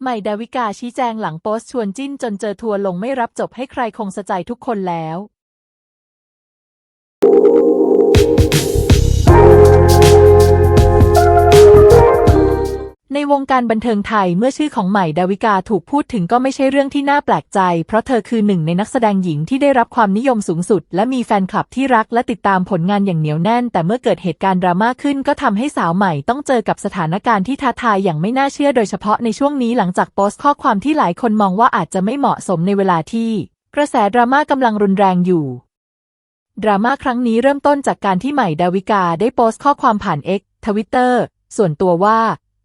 ใหม่ดาวิกาชี้แจงหลังโพสต์ชวนจิ้นจนเจอทัวร์ลงไม่รับจบให้ใครคงสะใจทุกคนแล้ว วงการบันเทิงไทยเมื่อชื่อของใหม่ดาวิกาถูกพูดถึงก็ไม่ใช่เรื่องที่น่าแปลกใจ เพราะเธอคือหนึ่งในนักแสดงหญิงที่ได้รับความนิยมสูงสุด และมีแฟนคลับที่รักและติดตามผลงานอย่างเหนียวแน่น แต่เมื่อเกิดเหตุการณ์ดราม่าขึ้นก็ทำให้สาวใหม่ต้องเจอกับสถานการณ์ที่ท้าทายอย่างไม่น่าเชื่อโดยเฉพาะในช่วงนี้หลังจากโพสต์ข้อความที่หลายคนมองว่าอาจจะไม่เหมาะสมในเวลาที่ กระแสดราม่ากำลังรุนแรงอยู่ดราม่าครั้งนี้เริ่มต้นจากการที่ใหม่ดาวิกาได้โพสต์ข้อความผ่าน X ทวิตเตอร์ส่วนตัวว่า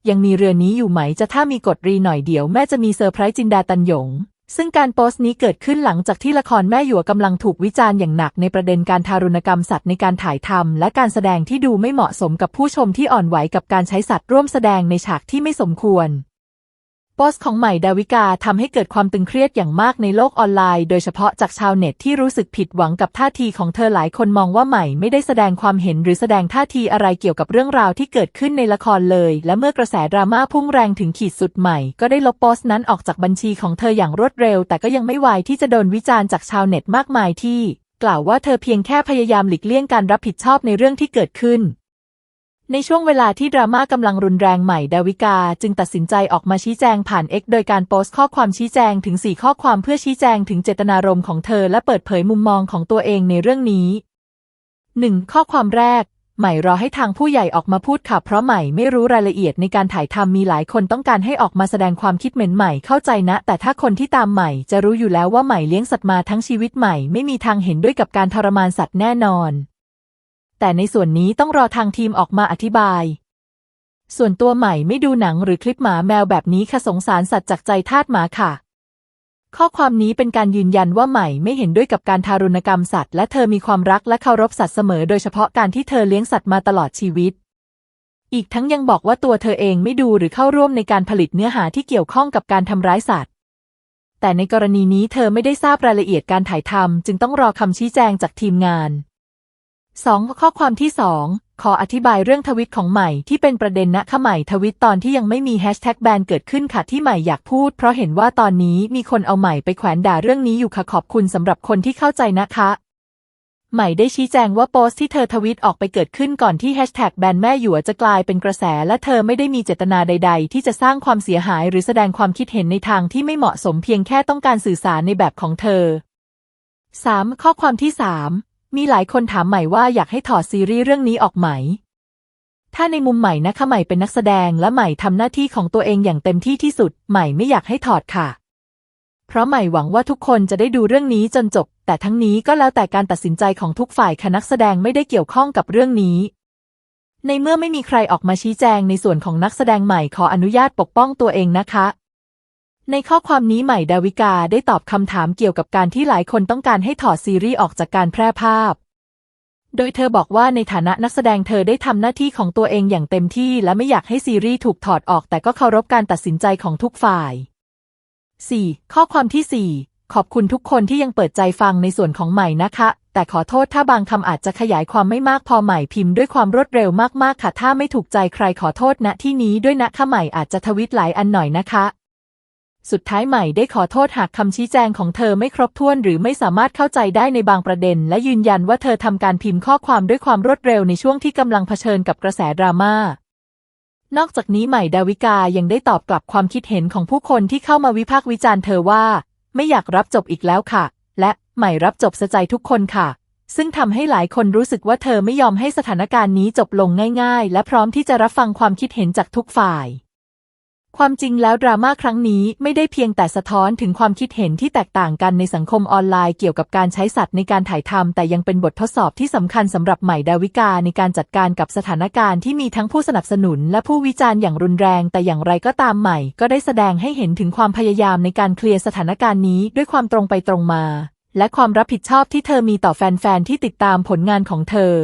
ยังมีเรือนี้อยู่ไหมจะถ้ามีกดรีหน่อยเดี๋ยวแม่จะมีเซอร์ไพรส์จินดาตันหยง ซึ่งการโพสต์นี้เกิดขึ้นหลังจากที่ละครแม่หยวกำลังถูกวิจารณ์อย่างหนักในประเด็นการทารุณกรรมสัตว์ในการถ่ายทำและการแสดงที่ดูไม่เหมาะสมกับผู้ชมที่อ่อนไหวกับการใช้สัตว์ร่วมแสดงในฉากที่ไม่สมควร สต์ของใหม่ดาวิกาทำให้เกิดความตึงเครียดอย่างมากในโลกออนไลน์ โดยเฉพาะจากชาวเน็ตที่รู้สึกผิดหวังกับท่าทีของเธอหลายคนมองว่าใหม่ไม่ได้แสดงความเห็นหรือแสดงท่าทีอะไรเกี่ยวกับเรื่องราวที่เกิดขึ้นในละครเลย และเมื่อกระแสดราม่าพุ่งแรงถึงขีดสุดใหม่ ก็ได้ลบโพสต์นั้นออกจากบัญชีของเธออย่างรวดเร็ว แต่ก็ยังไม่ไวที่จะโดนวิจารณ์จากชาวเน็ตมากมายที่ กล่าวว่าเธอเพียงแค่พยายามหลีกเลี่ยงการรับผิดชอบในเรื่องที่เกิดขึ้น ในช่วงเวลาที่ดราม่ากำลังรุนแรงใหม่ดาวิกา จึงตัดสินใจออกมาชี้แจงผ่าน X โดยการโพสต์ข้อความชี้แจงถึง 4 ข้อความเพื่อชี้แจงถึงเจตนารมณ์ของเธอและเปิดเผยมุมมองของตัวเองในเรื่องนี้ 1. ข้อความแรก ใหม่รอให้ทางผู้ใหญ่ออกมาพูดค่ะเพราะใหม่ไม่รู้รายละเอียดในการถ่ายทำมีหลายคนต้องการให้ออกมาแสดงความคิดเหม็นใหม่เข้าใจนะ แต่ถ้าคนที่ตามใหม่จะรู้อยู่แล้วว่าใหม่เลี้ยงสัตว์มาทั้งชีวิตใหม่ ไม่มีทางเห็นด้วยกับการทรมานสัตว์แน่นอน แต่ในส่วนนี้ต้องรอทางทีมออกมาอธิบาย ส่วนตัวใหม่ไม่ดูหนังหรือคลิปหมาแมวแบบนี้ค่ะสงสารสัตว์จากใจทาสหมาค่ะ ข้อความนี้เป็นการยืนยันว่าใหม่ไม่เห็นด้วยกับการทารุณกรรมสัตว์ และเธอมีความรักและเคารพสัตว์เสมอ โดยเฉพาะการที่เธอเลี้ยงสัตว์มาตลอดชีวิต อีกทั้งยังบอกว่าตัวเธอเองไม่ดูหรือเข้าร่วมในการผลิตเนื้อหาที่เกี่ยวข้องกับการทำร้ายสัตว์แต่ในกรณีนี้เธอไม่ได้ทราบรายละเอียดการถ่ายทำจึงต้องรอคำชี้แจงจากทีมงาน 2. ข้อความที่ 2 ขออธิบายเรื่องทวิตของใหม่ที่เป็นประเด็นนะค่ะใหม่ทวิตตอนที่ยังไม่มีแฮชแท็กแบนเกิดขึ้นค่ะที่ใหม่อยากพูด เพราะเห็นว่าตอนนี้มีคนเอาใหม่ไปแขวนด่าเรื่องนี้อยู่ค่ะขอบคุณสำหรับคนที่เข้าใจนะคะใหม่ได้ชี้แจงว่าโพสต์ที่เธอทวิตออกไปเกิดขึ้นก่อนที่แฮชแท็กแบนแม่หยวจะกลายเป็นกระแส และเธอไม่ได้มีเจตนาใด ๆ ที่จะสร้างความเสียหายหรือแสดงความคิดเห็นในทางที่ไม่เหมาะสมเพียงแค่ต้องการสื่อสารในแบบของเธอ 3. ข้อความที่ 3 มีหลายคนถามใหม่ว่าอยากให้ถอดซีรีส์เรื่องนี้ออกไหม ถ้าในมุมใหม่นะคะใหม่เป็นนักแสดงและใหม่ทำหน้าที่ของตัวเองอย่างเต็มที่ที่สุด ใหม่ไม่อยากให้ถอดค่ะ เพราะใหม่หวังว่าทุกคนจะได้ดูเรื่องนี้จนจบ แต่ทั้งนี้ก็แล้วแต่การตัดสินใจของทุกฝ่ายค่ะนักแสดงไม่ได้เกี่ยวข้องกับเรื่องนี้ ในเมื่อไม่มีใครออกมาชี้แจงในส่วนของนักแสดงใหม่ขออนุญาตปกป้องตัวเองนะคะ ในข้อความนี้ใหม่ดาวิกาได้ตอบคำถามเกี่ยวกับการที่หลายคนต้องการให้ถอดซีรีส์ออกจากการแพร่ภาพ โดยเธอบอกว่าในฐานะนักแสดงเธอได้ทำหน้าที่ของตัวเองอย่างเต็มที่และไม่อยากให้ซีรีส์ถูกถอดออกแต่ก็เคารพการตัดสินใจของทุกฝ่าย 4. ข้อความที่ 4 ขอบคุณทุกคนที่ยังเปิดใจฟังในส่วนของใหม่นะคะ แต่ขอโทษถ้าบางคำอาจจะขยายความไม่มากพอใหม่พิมพ์ด้วยความรวดเร็วมากๆค่ะ ถ้าไม่ถูกใจใครขอโทษณที่นี้ด้วยนะคะใหม่อาจจะทวิตหลายอันหน่อยนะคะ สุดท้ายใหม่ได้ขอโทษหากคำชี้แจงของเธอไม่ครบถ้วน หรือไม่สามารถเข้าใจได้ในบางประเด็น และยืนยันว่าเธอทำการพิมพ์ข้อความด้วยความรวดเร็วในช่วงที่กำลังเผชิญกับกระแสดราม่านอกจากนี้ใหม่ดาวิกายังได้ตอบกลับความคิดเห็นของผู้คนที่เข้ามาวิพากษ์วิจารณ์เธอว่า ไม่อยากรับจบอีกแล้วค่ะ และใหม่รับจบสะใจทุกคนค่ะ ซึ่งทำให้หลายคนรู้สึกว่าเธอไม่ยอมให้สถานการณ์นี้จบลงง่าย ๆ และพร้อมที่จะรับฟังความคิดเห็นจากทุกฝ่าย ความจริงแล้วดราม่าครั้งนี้ไม่ได้เพียงแต่สะท้อนถึงความคิดเห็นที่แตกต่างกันในสังคมออนไลน์เกี่ยวกับการใช้สัตว์ในการถ่ายทำแต่ยังเป็นบททดสอบที่สำคัญสำหรับใหม่ดาวิกาในการจัดการกับสถานการณ์ที่มีทั้งผู้สนับสนุนและผู้วิจารณ์อย่างรุนแรง แต่อย่างไรก็ตามใหม่ ก็ได้แสดงให้เห็นถึงความพยายามในการเคลียร์สถานการณ์นี้ด้วยความตรงไปตรงมา และความรับผิดชอบที่เธอมีต่อแฟนๆที่ติดตามผลงานของเธอ